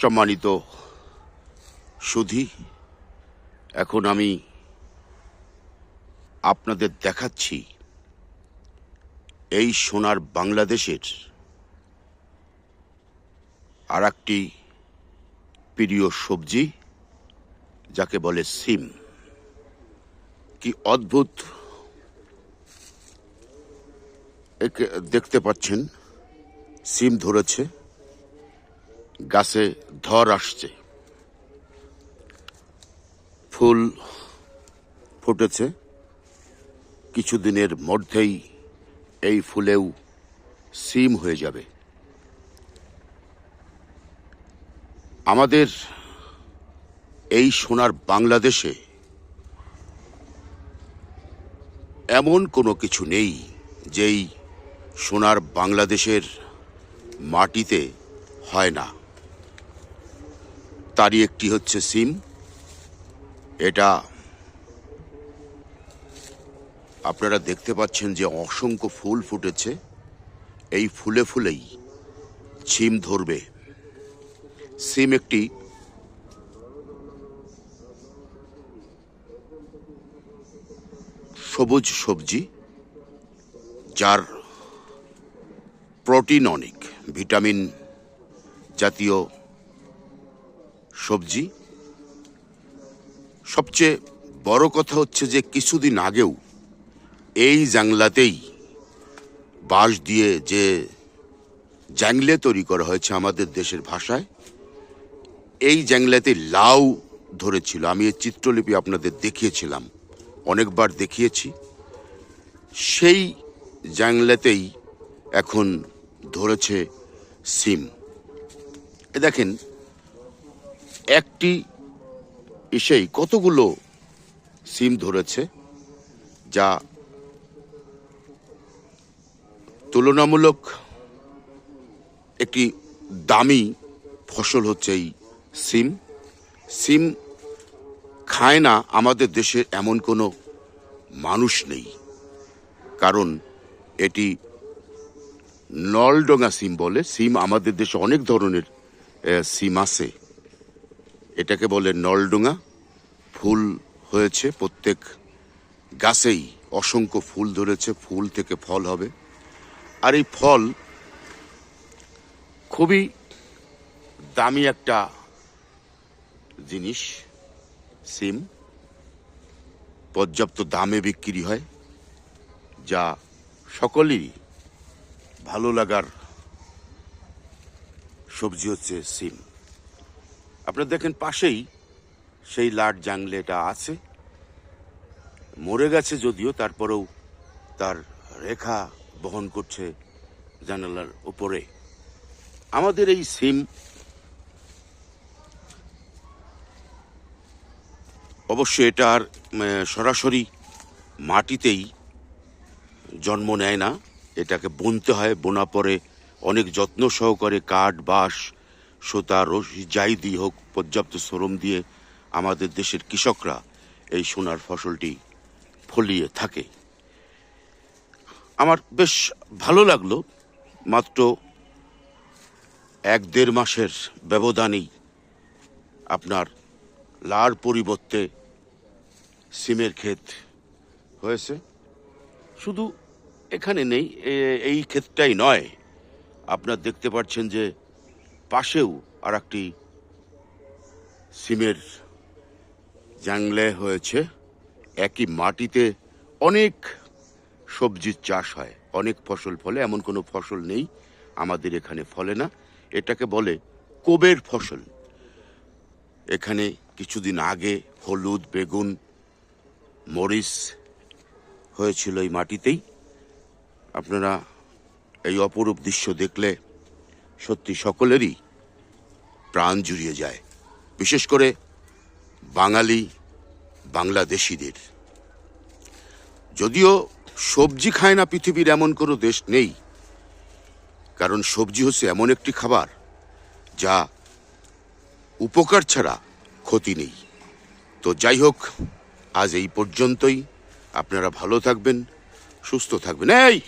সম্মানিত সুধি, এখন আমি আপনাদের দেখাচ্ছি এই সোনার বাংলাদেশের আর একটি প্রিয় সবজি, যাকে বলে সিম। কি অদ্ভুত। একে দেখতে পাচ্ছেন, সিম ধরেছে। গাছে ধর আসছে। ফুল ফুটেছে। কিছুদিনের মধ্যেই এই ফুলেও সিম হয়ে যাবে। আমাদের এই সোনার বাংলাদেশে এমন কোনো কিছু নেই যেই সোনার বাংলাদেশের মাটিতে হয় না। তারই একটি হচ্ছে সিম। এটা আপনারা দেখতে পাচ্ছেন যে অসংখ্য ফুল ফুটেছে। এই ফুলে ফুলেই ছিম ধরবে। সিম একটি সবুজ সবজি, যার প্রোটিন অনেক, ভিটামিন জাতীয় সবজি। সবচেয়ে বড় কথা হচ্ছে যে কিছুদিন আগেও এই জাংলাতেই বাঁশ দিয়ে যে জ্যাংলে তৈরি করা হয়েছে আমাদের দেশের ভাষায়, এই জ্যাংলাতে লাউ ধরেছিল। আমি এই চিত্রলিপি আপনাদের দেখিয়েছিলাম, অনেকবার দেখিয়েছি। সেই জাংলাতেই এখন ধরেছে সিম। এ দেখেন একটি এসেই কতগুলো সিম ধরেছে যা তুলনামূলক একটি দামি ফসল হচ্ছে এই সিম। সিম খায় না আমাদের দেশে এমন কোনো মানুষ নেই, কারণ এটি নলডোঙা সিম বলে। সিম আমাদের দেশে অনেক ধরনের সিম আছে। এটাকে বলে নলডোঙা। ফুল হয়েছে প্রত্যেক গাছেই অসংখ্য ফুল ধরেছে, ফুল থেকে ফল হবে। আর এই ফল খুবই দামি একটা জিনিস, সিম। পর্যাপ্ত দামে বিক্রি হয়, যা সকলেরই ভালো লাগার সবজি হচ্ছে সিম। আপনারা দেখেন পাশেই সেই লাট জাংলেটা আছে। মরে গেছে যদিও, তারপরেও তার রেখা বহন করছে জানালার উপরে। আমাদের এই সিম অবশ্য এটা আর সরাসরি মাটিতেই জন্ম নেয় না। এটাকে বুনতে হয় বোনা পরে অনেক যত্ন সহকারে কাঠ, বাঁশ সুতা রশি যাই দিয়ে হোক, পর্যাপ্ত শ্রম দিয়ে আমাদের দেশের কৃষকরা এই সোনার ফসলটি ফলিয়ে থাকে। আমার বেশ ভালো লাগল, মাত্র এক দেড় মাসের ব্যবধানেই আপনার লার পরিবর্তে সিমের ক্ষেত হয়েছে। শুধু এখানে নেই এই ক্ষেতটাই নয়, আপনার দেখতে পাচ্ছেন যে পাশেও আর একটি সিমের জাংলে হয়েছে। একই মাটিতে অনেক সবজির চাষ হয়, অনেক ফসল ফলে, এমন কোনো ফসল নেই, আমাদের এখানে ফলে না। এটাকে বলে কোবের ফসল। এখানে কিছুদিন আগে হলুদ, বেগুন, মরিচ হয়েছিল এই মাটিতেই। আপনারা এই অপরূপ দৃশ্য দেখলে সত্যি সকলেরই প্রাণ জুড়িয়ে যায়। বিশেষ করে বাঙালি, বাংলাদেশিদের। যদিও সবজি খায় না পৃথিবীর এমন কোনো দেশ নেই, কারণ সবজি হচ্ছে এমন একটি খাবার যা উপকার ছাড়া ক্ষতি নেই। তো যাই হোক, আজ এই পর্যন্তই। আপনারা ভালো থাকবেন, সুস্থ থাকবেন। এই!